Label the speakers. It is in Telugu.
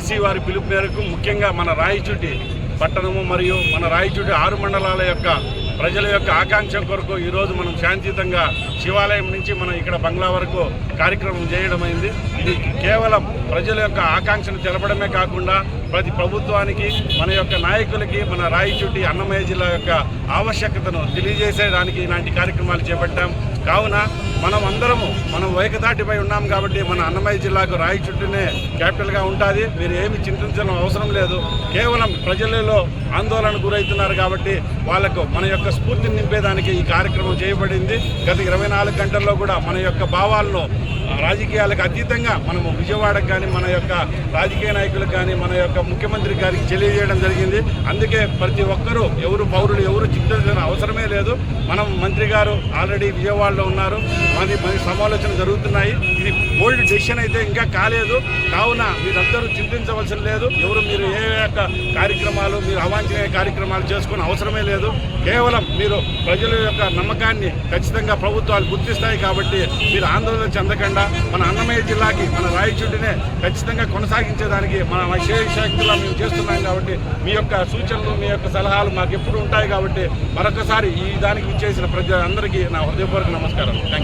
Speaker 1: జేఏసీ వారి పిలుపు మేరకు ముఖ్యంగా మన రాయచూటి పట్టణము మరియు మన రాయచూటి ఆరు మండలాల యొక్క ప్రజల యొక్క ఆకాంక్ష కొరకు ఈరోజు మనం శాంతియుతంగా శివాలయం నుంచి మనం ఇక్కడ బంగ్లా వరకు కార్యక్రమం చేయడమైంది ఇది కేవలం ప్రజల యొక్క ఆకాంక్షను తెలపడమే కాకుండా ప్రతి ప్రభుత్వానికి మన యొక్క నాయకులకి మన రాయచూటి అన్నమయ్య జిల్లా యొక్క ఆవశ్యకతను తెలియజేసేదానికి ఇలాంటి కార్యక్రమాలు చేపట్టాం. కావున మనం అందరము మనం వైకదాటిపై ఉన్నాం కాబట్టి మన అన్నమయ్య జిల్లాకు రాయి చుట్టూనే క్యాపిటల్గా ఉంటుంది. మీరు ఏమి చింతించడం అవసరం లేదు. కేవలం ప్రజలలో ఆందోళన గురవుతున్నారు కాబట్టి వాళ్ళకు మన యొక్క స్ఫూర్తిని నింపేదానికి ఈ కార్యక్రమం చేయబడింది. గత ఇరవై నాలుగు గంటల్లో కూడా మన యొక్క భావాలను రాజకీయాలకు అతీతంగా మనము విజయవాడకు కానీ మన యొక్క రాజకీయ నాయకులకు కానీ మన యొక్క ముఖ్యమంత్రి గారికి తెలియజేయడం జరిగింది. అందుకే ప్రతి ఒక్కరూ ఎవరు పౌరులు ఎవరు చింతించిన అవసరమే లేదు. మనం మంత్రి గారు ఆల్రెడీ విజయవాడలో ఉన్నారు. మరి మరి సమాలోచన జరుగుతున్నాయి. ఇది బోల్డ్ డెసిషన్ అయితే ఇంకా కాలేదు. కావున మీరందరూ చింతించవలసిన లేదు. ఎవరు మీరు ఏ యొక్క కార్యక్రమాలు మీరు అవాంఛనీయ కార్యక్రమాలు చేసుకునే అవసరమే లేదు. కేవలం మీరు ప్రజల యొక్క నమ్మకాన్ని ఖచ్చితంగా ప్రభుత్వాలు గుర్తిస్తాయి కాబట్టి మీరు ఆందోళన చెందకుండా మన అన్నమయ్య జిల్లాకి మన రాయచూటినే ఖచ్చితంగా కొనసాగించేదానికి మన శక్తిలో మేము చేస్తున్నాం కాబట్టి మీ యొక్క సూచనలు మీ యొక్క సలహాలు మాకు ఎప్పుడు ఉంటాయి కాబట్టి మరొకసారి ఈ దానికి ఇచ్చేసిన ప్రజలందరికీ నా హృదయపూర్వక నమస్కారం థ్యాంక్ యూ.